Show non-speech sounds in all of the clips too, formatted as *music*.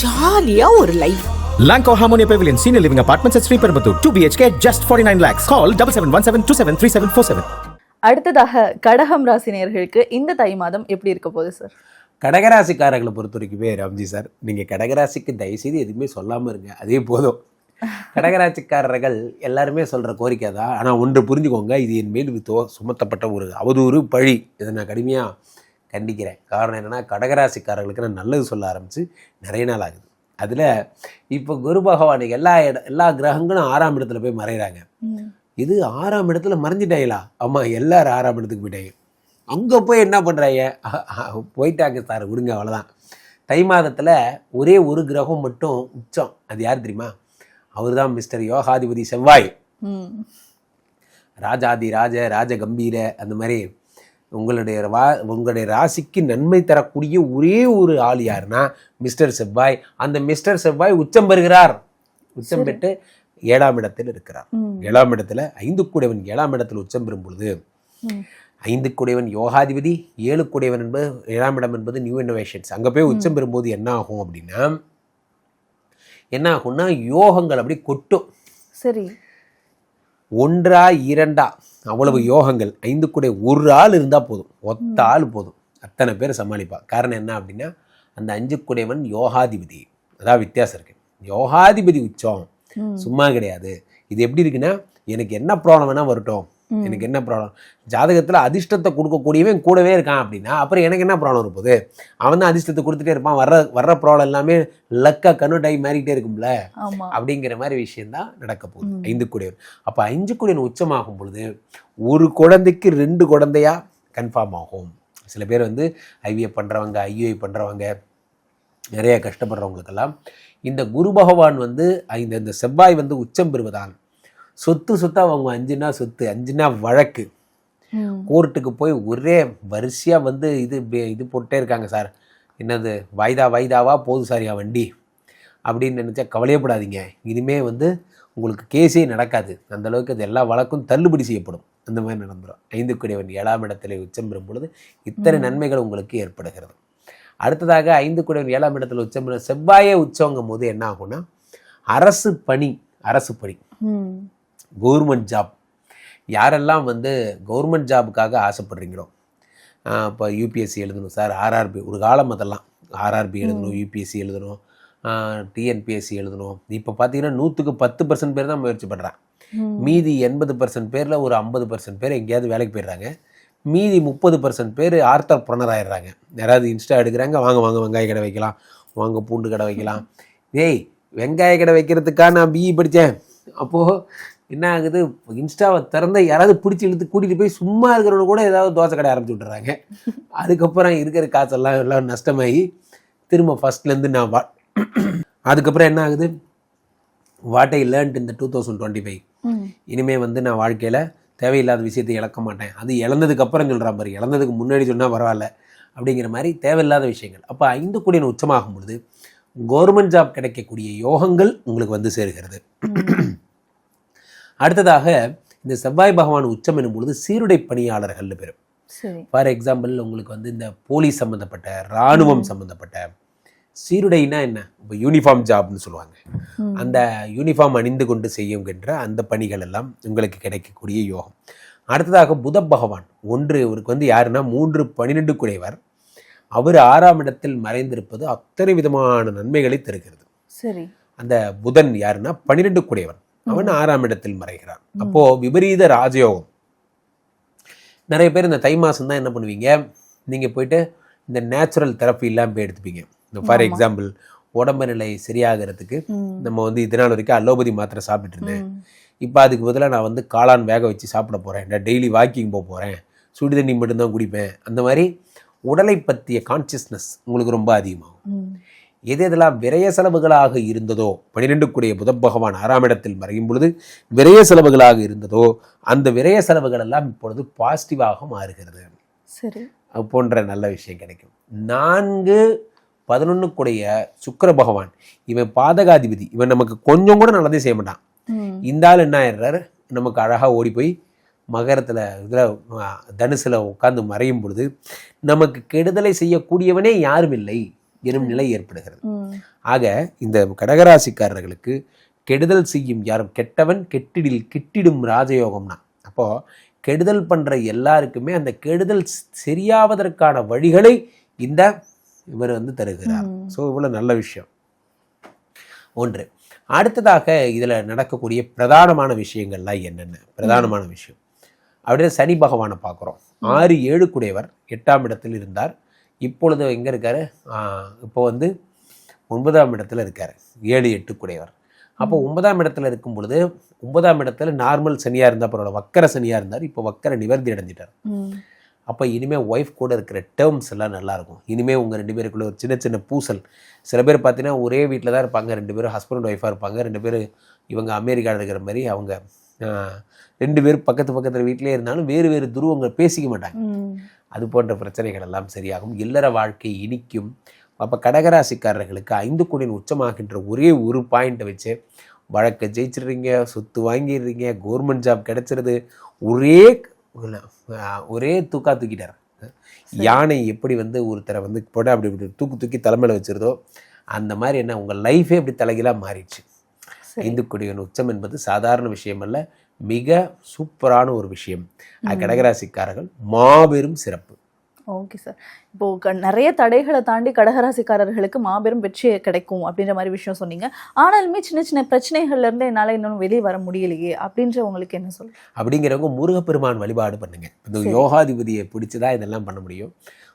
ஜாலியா ஒரு life Lanco Harmonia Pavilion Senior Living Apartments at Sri Perambatoor. 2 BHK, just 49 lakhs. Call 7717273747. அடுத்ததாக கடகம் ராசி நேயர்களுக்கு இந்த தை மாதம் எப்படி இருக்க போகுது சார் கடகராசிக்காரர்களை பொறுத்த வரைக்குமே ராம்ஜி சார் நீங்கள் கடகராசிக்கு தயவுசெய்து எதுவுமே சொல்லாமல் இருங்க. அதே போதும். கடகராசிக்காரர்கள் எல்லாருமே சொல்கிற கோரிக்கை தான். ஆனால் ஒன்று புரிஞ்சுக்கோங்க. இது என் மேல் தோ சுமத்தப்பட்ட ஒரு அவதூறு பழி. இதை நான் கடுமையாக கண்டிக்கிறேன். காரணம் என்னென்னா கடகராசிக்காரர்களுக்கு நான் நல்லது சொல்ல ஆரம்பித்து நிறைய நாள் ஆகுது. அதில் இப்போ குரு பகவான் எல்லா இட எல்லா கிரகங்களும் ஆறாம் இடத்துல போய் மறைகிறாங்க இது ஆறாம் இடத்துல மறைஞ்சிட்டாங்களா ஆமாம் எல்லாரும் ஆறாம் இடத்துக்கு போயிட்டாங்க. அங்கே போய் என்ன பண்ணுறாங்க *laughs* போயிட்டாங்க சார் விடுங்க அவ்வளோதான் தை மாதத்தில் ஒரே ஒரு கிரகம் மட்டும் உச்சம். அது யார் தெரியுமா? அவர் தான் மிஸ்டர் யோகாதிபதி செவ்வாய். ராஜாதி ராஜ ராஜ கம்பீர அந்த மாதிரி உங்களுடைய வா உங்களுடைய ராசிக்கு நன்மை தரக்கூடிய ஒரே ஒரு ஆள் யாருன்னா மிஸ்டர் செவ்வாய். அந்த மிஸ்டர் செவ்வாய் உச்சம் பெறுகிறார். உச்சம் பெற்று ஏழாம் இடத்தில் இருக்கிறார். ஏழாம் இடத்துல ஐந்து கூடையவன் ஏழாம் இடத்தில் உச்சம் பெறும் பொழுது. ஐந்து கூடையவன் யோகாதிபதி ஏழு கூடையவன் என்பது ஏழாம் இடம் என்பது நியூ இன்னோவேஷன்ஸ் அங்கே போய் உச்சம் பெறும்போது என்ன ஆகும் அப்படின்னா என்ன ஆகும்னா யோகங்கள் அப்படி கொட்டும். சரி. ஒன்றா இரண்டா அவ்வளவு யோகங்கள். ஐந்து கூட ஒரு ஆள் இருந்தால் போதும். ஒத்த ஆள் போதும். அத்தனை பேர் சமாளிப்பா. காரணம் என்ன அப்படின்னா அந்த அஞ்சு குடைவன் யோகாதிபதி. அதான் வித்தியாசம் இருக்கு. யோகாதிபதி உச்சம். சும்மா கிடையாது. இது எப்படி இருக்குன்னா எனக்கு என்ன ப்ராப்ளம் வேணா வரட்டும். எனக்கு என்ன ப்ராப்ளம் ஜாதகத்தில் அதிர்ஷ்டத்தை கொடுக்கக்கூடியவன் கூடவே இருக்கான் அப்படின்னா அப்புறம் எனக்கு என்ன ப்ராப்ளம் இருப்போது? அவன் தான் அதிர்ஷ்டத்தை கொடுத்துட்டே இருப்பான். வர்ற வர்ற ப்ராப்ளம் எல்லாமே லக்கா கன்வெர்ட் ஆகி மாறிக்கிட்டே இருக்கும்ல? அப்படிங்கிற மாதிரி விஷயம்தான் நடக்க போகுது. ஐந்து குடையன் அப்போ ஐந்து குடையன் உச்சமாகும் பொழுது ஒரு குழந்தைக்கு ரெண்டு குழந்தையா கன்ஃபார்ம் ஆகும். சில பேர் வந்து ஐவிஎஃப் பண்ணுறவங்க ஐயுஐ பண்ணுறவங்க நிறைய கஷ்டப்படுறவங்களுக்கெல்லாம் இந்த குரு பகவான் வந்து இந்த இந்த செவ்வாய் வந்து உச்சம் பெறுவதால் சொத்து சொத்தா அவங்க அஞ்சுனா சொத்து அஞ்சுனா வழக்கு. கோர்ட்டுக்கு போய் ஒரே வரிசையாக வந்து இது இது போட்டே இருக்காங்க சார். என்னது? வாய்தா வாய்தாவா? போதும் சார் என் வண்டி? அப்படின்னு நினச்சா கவலையப்படாதீங்க. இனிமே வந்து உங்களுக்கு கேஸே நடக்காது. அந்த அளவுக்கு அது எல்லா வழக்கும் தள்ளுபடி செய்யப்படும். அந்த மாதிரி நடந்துடும் ஐந்து குடையவன் ஏழாம் இடத்துல உச்சம் பெறும் பொழுது இத்தனை நன்மைகள் உங்களுக்கு ஏற்படுகிறது. அடுத்ததாக ஐந்து குடையவன் ஏழாம் இடத்துல உச்சம் பெறும் செவ்வாயே உச்சங்கும் போது என்ன ஆகும்னா அரசு பணி அரசு பணி. கவர்மெண்ட் ஜாப் யாரெல்லாம் வந்து கவர்மெண்ட் ஜாபுக்காக ஆசைப்படுறீங்களோ இப்போ யூபிஎஸ்சி எழுதணும் சார் ஆர்ஆர்பி ஒரு காலம் அதெல்லாம். ஆர்ஆர்பி எழுதணும் யூபிஎஸ்சி எழுதணும் டிஎன்பிஎஸ்சி எழுதணும். இப்போ பார்த்தீங்கன்னா நூற்றுக்கு பத்து பர்சன்ட் பேர் தான் முயற்சி பண்ணுறான். மீதி எண்பது பர்சன்ட் பேரில் ஒரு ஐம்பது பர்சன்ட் பேர் எங்கேயாவது வேலைக்கு போயிடுறாங்க. மீதி முப்பது பர்சன்ட் பேர் ஆர்த்தர் ப்ரொனர் ஆயிடுறாங்க. யாராவது இன்ஸ்டா எடுக்கிறாங்க வாங்க வாங்க வெங்காய கடை வைக்கலாம். வாங்க பூண்டு கடை வைக்கலாம். ஏய் வெங்காய கடை வைக்கிறதுக்காக நான் பிஇ படித்தேன் அப்போது என்ன ஆகுது இன்ஸ்டாவை திறந்த யாராவது பிடிச்சி இழுத்து கூட்டிகிட்டு போய் சும்மா இருக்கிறவங்க கூட ஏதாவது தோசை கடை ஆரம்பிச்சு விட்டுறாங்க. அதுக்கப்புறம் இருக்கிற காசெல்லாம் எல்லாம் நஷ்டமாகி திரும்ப ஃபஸ்ட்லேருந்து நான் வா அதுக்கப்புறம் என்ன ஆகுது வாட் ஐ லேர்ன்ட் இந்த டூ தௌசண்ட் டுவெண்ட்டி ஃபைவ் ம். இனிமே வந்து நான் வாழ்க்கையில் தேவையில்லாத விஷயத்தை இழக்க மாட்டேன். அது இழந்ததுக்கு அப்புறம் சொல்கிறான் பாரு இழந்ததுக்கு முன்னாடி சொன்னால் பரவாயில்ல அப்படிங்கிற மாதிரி தேவையில்லாத விஷயங்கள். அப்போ ஐந்து கோடியின் உச்சமாகும் பொழுது கவர்மெண்ட் ஜாப் கிடைக்கக்கூடிய யோகங்கள் உங்களுக்கு வந்து சேருகிறது. அடுத்ததாக இந்த செவ்வாய் பகவான் உச்சம் எனும் பொழுது சீருடை பணியாளர்கள்னு பேர் சரி. ஃபார் எக்ஸாம்பிள் உங்களுக்கு வந்து இந்த போலீஸ் சம்மந்தப்பட்ட இராணுவம் சம்மந்தப்பட்ட சீருடைனா என்ன? இப்போ யூனிஃபார்ம் ஜாப்னு சொல்லுவாங்க. அந்த யூனிஃபார்ம் அணிந்து கொண்டு செய்யுங்கின்ற அந்த பணிகள் எல்லாம் உங்களுக்கு கிடைக்கக்கூடிய யோகம். அடுத்ததாக புத பகவான் ஒன்று இவருக்கு வந்து யாருன்னா மூன்று பன்னிரெண்டு குடைவர். அவர் ஆறாம் இடத்தில் மறைந்திருப்பது அத்தனை விதமான நன்மைகளை தருகிறது. சரி. அந்த புதன் யாருன்னா பன்னிரெண்டு குடையவன். அவன் ஆறாம் இடத்தில் மறைகிறான். அப்போ விபரீத ராஜயோகம். நிறைய பேர் இந்த தை மாசம் தான் என்ன பண்ணுவீங்க? நீங்க போயிட்டு இந்த நேச்சுரல் தெரப்பி இல்லாம போய் எடுத்துப்பீங்க. இந்த ஃபார். எக்ஸாம்பிள் உடம்பு நிலை சரியாகிறதுக்கு. நம்ம வந்து இது நாள் வரைக்கும் அலோபதி மாத்திரை சாப்பிட்டுட்டு இருந்தேன். இப்போ அதுக்கு பதிலாக நான் வந்து காளான் வேக வச்சு சாப்பிட போகிறேன் நான் டெய்லி வாக்கிங் போக போகிறேன் சுடு தண்ணி மட்டும்தான் குடிப்பேன். அந்த மாதிரி உடலை பற்றிய கான்சியஸ்னஸ் உங்களுக்கு ரொம்ப அதிகமாகும். எது எதெல்லாம் விரய செலவுகளாக இருந்ததோ பனிரெண்டு கூடிய புத பகவான் ஆறாம் இடத்தில் மறையும் பொழுது விரய செலவுகளாக இருந்ததோ அந்த விரய செலவுகள் எல்லாம் இப்பொழுது பாசிட்டிவாக மாறுகிறது. சரி. அது போன்ற நல்ல விஷயம் கிடைக்கும். நான்கு பதினொன்று கூடைய சுக்கிர பகவான் இவன் பாதகாதிபதி. இவன் நமக்கு கொஞ்சம் கூட நல்லதே செய்ய மாட்டான். இந்த ஆள் என்ன ஆயிடுறாரு? நமக்கு அழகாக ஓடி போய் மகரத்தில் இதில் தனுசில் உட்காந்து மறையும் பொழுது நமக்கு கெடுதலை செய்யக்கூடியவனே யாரும் இல்லை. எனும் நிலை ஏற்படுகிறது. ஆக இந்த கடகராசிக்காரர்களுக்கு கெடுதல் செய்யும் யாரும் கெட்டவன் கெட்டிடில் கிட்டிடும் ராஜயோகம்னா அப்போ கெடுதல் பண்ற எல்லாருக்குமே அந்த கெடுதல் சரியாவதற்கான வழிகளை இந்த இவர் வந்து தருகிறார். ஸோ இவ்வளவு நல்ல விஷயம். ஒன்று அடுத்ததாக இதில் நடக்கக்கூடிய பிரதானமான விஷயங்கள்லாம் என்னென்ன? பிரதானமான விஷயம். அப்படியே சனி பகவானை பார்க்குறோம். ஆறு ஏழு குடையவர் எட்டாம் இடத்தில் இருந்தார். இப்பொழுது எங்கே இருக்காரு? இப்போ வந்து ஒன்பதாம் இடத்துல இருக்கார். ஏழு எட்டு குடையவர். அப்போ ஒன்பதாம் இடத்துல இருக்கும் பொழுது ஒன்பதாம் இடத்துல நார்மல் சனியாக இருந்தால் பரவாயில்ல வக்கர சனியாக இருந்தார் இப்போ வக்கர நிவர்த்தி அடைஞ்சிட்டார். அப்போ இனிமேல் ஒய்ஃப் கூட இருக்கிற டேர்ம்ஸ் எல்லாம் நல்லாயிருக்கும் இனிமேல் உங்கள் ரெண்டு பேருக்குள்ள ஒரு சின்ன சின்ன பூசல். சில பேர் பார்த்தீங்கன்னா ஒரே வீட்டில் தான் இருப்பாங்க ரெண்டு பேரும் ஹஸ்பண்ட் ஒய்ஃபாக இருப்பாங்க ரெண்டு பேர் இவங்க அமெரிக்காவில் இருக்கிற மாதிரி அவங்க ரெண்டு பேரும் பக்கத்து பக்கத்தில் வீட்டிலே இருந்தாலும் வேறு வேறு துருவங்கள் பேசிக்க மாட்டாங்க. அது போன்ற பிரச்சனைகள் எல்லாம் சரியாகும். இல்லற வாழ்க்கை இனிக்கும். அப்போ கடகராசிக்காரர்களுக்கு ஐந்து கோடியின் உச்சமாகின்ற ஒரே ஒரு பாயிண்ட்டை வச்சு வழக்கை ஜெயிச்சிடுறீங்க சொத்து வாங்கிடுறீங்க கவர்மெண்ட் ஜாப் கிடைச்சிருது. ஒரே ஒரே தூக்கா தூக்கிட்டார். யானை எப்படி வந்து ஒருத்தரை வந்து போட அப்படி இப்படி தூக்கு தூக்கி தலைமையில் வச்சிருதோ அந்த மாதிரி என்ன உங்கள் லைஃபே அப்படி தலைகீழாக மாறிடுச்சு. ஐந்து கொடியின் உச்சம் என்பது சாதாரண விஷயம் அல்ல மிக சூப்பரான ஒரு விஷயம். கடகராசிக்காரர்கள் மாபெரும் சிறப்பு. Okay sir. இப்போ நிறைய தடைகளை தாண்டி கடகராசிக்காரர்களுக்கு மாபெரும் வெற்றி கிடைக்கும் அப்படின்ற மாதிரி விஷயம் சொன்னீங்க. ஆனாலுமே சின்ன சின்ன பிரச்சனைகள்ல இருந்து என்னால இன்னும் வெளியே வர முடியலையே அப்படின்ற உங்களுக்கு என்ன சொல்ல அப்படிங்கிறவங்க முருகப்பெருமான் வழிபாடு பண்ணுங்க. இந்த யோகாதிபதியை பிடிச்சதா இதெல்லாம் பண்ண முடியும்.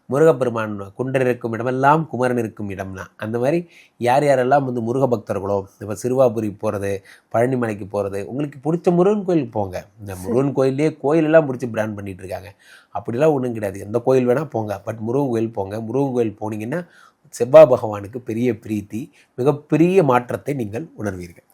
முருகப்பெருமான் குன்றர் இருக்கும் இடமெல்லாம் குமரன் இருக்கும் இடம்னா. அந்த மாதிரி யார் யாரெல்லாம் வந்து முருக பக்தர்களோ இப்போ சிறுவாபுரி போகிறது பழனிமலைக்கு போகிறது உங்களுக்கு பிடிச்ச முருகன் கோயிலுக்கு போங்க. இந்த முருகன் கோயிலே கோயிலெல்லாம் பிடிச்சி பிராண்ட் பண்ணிட்டு இருக்காங்க. அப்படிலாம் ஒன்றும் கிடையாது. எந்த கோயில் வேணால் போங்க. பட் முருகன் கோயில் போங்க. முருகன் கோயில் போனீங்கன்னா செவ்வாய் பகவானுக்கு பெரிய பிரீத்தி மிகப்பெரிய மாற்றத்தை நீங்கள் உணர்வீர்கள்.